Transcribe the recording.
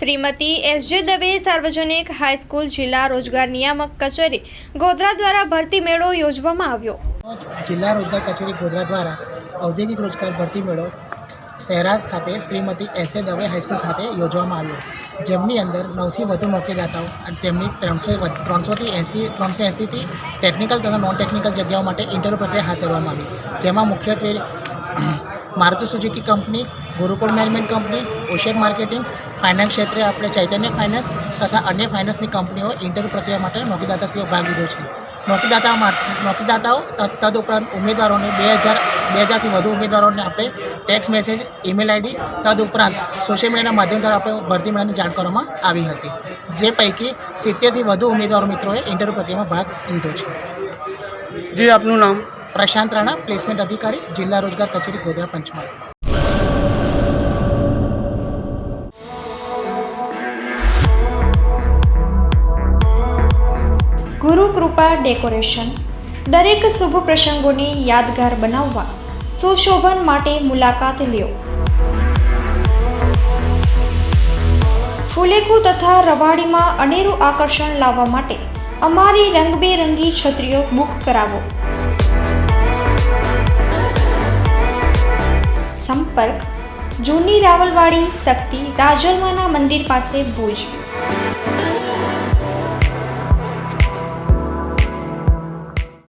Shrimati S જે દવે સાર્વજનિક high school જિલ્લા રોજગાર નિયામક કચેરી ગોધરા દ્વારા ભરતી મેળો યોજવામાં આવ્યો. જિલ્લા રોજગાર કચેરી ગોધરા દ્વારા ઔદ્યોગિક રોજગાર ભરતી મેળો શહેરાજ ખાતે Shrimati S A Dave high school ખાતે યોજવામાં આવ્યો. જેમની અંદર નવથી વધુ નોકરીદાતાઓ અને તેમની ત્રણસો ત્રણસોથી એંસી, ત્રણસો એંસીથી ટેકનિકલ તથા નોન ટેકનિકલ જગ્યાઓ માટે ઇન્ટરવ્યૂ પ્રક્રિયા હાથ ધરવામાં આવી. જેમાં મુખ્યત્વે Maruti Suzuki company, Gurukul management company, ocean marketing, finance ક્ષેત્રે આપણે ચૈતન્ય ફાઇનાન્સ તથા અન્ય ફાઇનાન્સની કંપનીઓ ઇન્ટરવ્યૂ પ્રક્રિયા માટે નોકરીદાતાશ્રીઓ ભાગ લીધો છે. નોકરીદાતા નોકરીદાતાઓ તદઉપરાંત ઉમેદવારોને બે હજાર, બે હજારથી વધુ ઉમેદવારોને આપણે ટેક્સ મેસેજ, ઈમેલ આઈડી તદઉપરાંત સોશિયલ મીડિયાના માધ્યમ દ્વારા આપણે ભરતી મેળાની જાણ કરવામાં આવી હતી. જે પૈકી સિત્તેરથી વધુ ઉમેદવારો મિત્રોએ ઇન્ટરવ્યૂ પ્રક્રિયામાં ભાગ લીધો છે. જી, આપનું નામ? પ્રશાંત રાણા, પ્લેસમેન્ટ અધિકારી, જિલ્લા રોજગાર કચેરી, ગોધરા પંચમહાલ. ગુરુ કૃપા ડેકોરેશન. દરેક શુભ પ્રસંગોને યાદગાર બનાવવા સુશોભન માટે મુલાકાત લ્યો. ફુલેકુ તથા રવાડીમાં અનેરું આકર્ષણ લાવવા માટે અમારી રંગબેરંગી છત્રીઓ બુક કરાવો. પર જૂની રાવલવાડી શક્તિ રાજલમાના મંદિર પાસે ભૂજ.